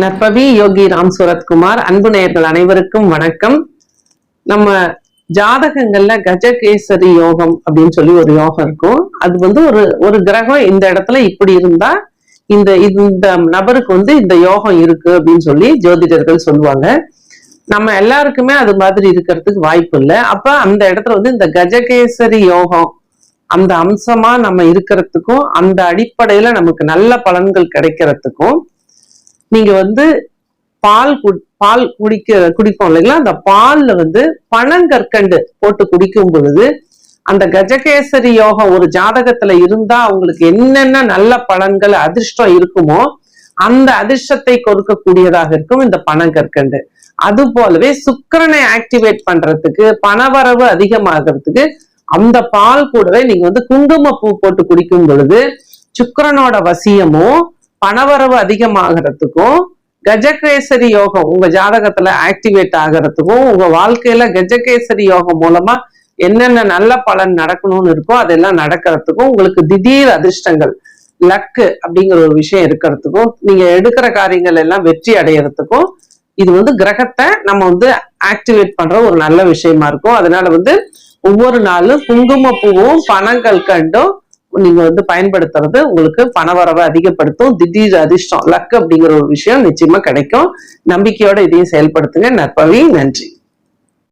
நற்பவி யோகி ராம் சூரத்குமார் அன்பு நேயர்கள் அனைவருக்கும் வணக்கம். நம்ம ஜாதகங்கள்ல கஜகேசரி யோகம் அப்படின்னு சொல்லி ஒரு யோகம் இருக்கும். அது வந்து ஒரு ஒரு கிரகம் இந்த இடத்துல இப்படி இருந்தா இந்த இந்த நபருக்கு வந்து இந்த யோகம் இருக்கு அப்படின்னு சொல்லி ஜோதிடர்கள் சொல்லுவாங்க. நம்ம எல்லாருக்குமே அது மாதிரி இருக்கிறதுக்கு வாய்ப்பு இல்லை. அப்ப அந்த இடத்துல வந்து இந்த கஜகேசரி யோகம் அந்த அம்சமா நம்ம இருக்கிறதுக்கும் அந்த அடிப்படையில நமக்கு நல்ல பலன்கள் கிடைக்கிறதுக்கும் நீங்க வந்து பால் பால் குடிக்க குடிப்போம் இல்லைங்களா? அந்த பால்ல வந்து பனங்கற்கண்டு போட்டு குடிக்கும் பொழுது அந்த கஜகேசரி யோகம் ஒரு ஜாதகத்துல இருந்தா அவங்களுக்கு என்னென்ன நல்ல பலன்கள் அதிர்ஷ்டம் இருக்குமோ அந்த அதிர்ஷ்டத்தை கொடுக்கக்கூடியதாக இருக்கும் இந்த பனங்கற்கண்டு அது போலவே சுக்கரனை ஆக்டிவேட் பண்றதுக்கு பணவரவு அதிகமாகிறதுக்கு அந்த பால் கூடவே நீங்க வந்து குங்கும பூ போட்டு குடிக்கும் பொழுது சுக்கரனோட வசியமும் பணவரவு அதிகமாகிறதுக்கும் கஜகேசரி யோகம் உங்க ஜாதகத்துல ஆக்டிவேட் ஆகிறதுக்கும் உங்க வாழ்க்கையில கஜகேசரி யோகம் மூலமா என்னென்ன நல்ல பலன் நடக்கணும்னு இருக்கோ அதெல்லாம் நடக்கிறதுக்கும் உங்களுக்கு திடீர் அதிர்ஷ்டங்கள் லக்கு அப்படிங்கிற ஒரு விஷயம் இருக்கிறதுக்கும் நீங்க எடுக்கிற காரியங்கள் எல்லாம் வெற்றி அடையறதுக்கும் இது வந்து கிரகத்தை நம்ம வந்து ஆக்டிவேட் பண்ற ஒரு நல்ல விஷயமா இருக்கும். அதனால வந்து ஒவ்வொரு நாளும் குங்கும பூவும் பனங்கள் கண்டும் நீங்க வந்து பயன்படுத்துறது உங்களுக்கு பணவரவை அதிகப்படுத்தும் திடீர் அதிர்ஷ்டம் லக் அப்படிங்கிற ஒரு விஷயம் நிச்சயமா கிடைக்கும். நம்பிக்கையோட இதையும் செயல்படுத்துங்க. நற்பவி நன்றி.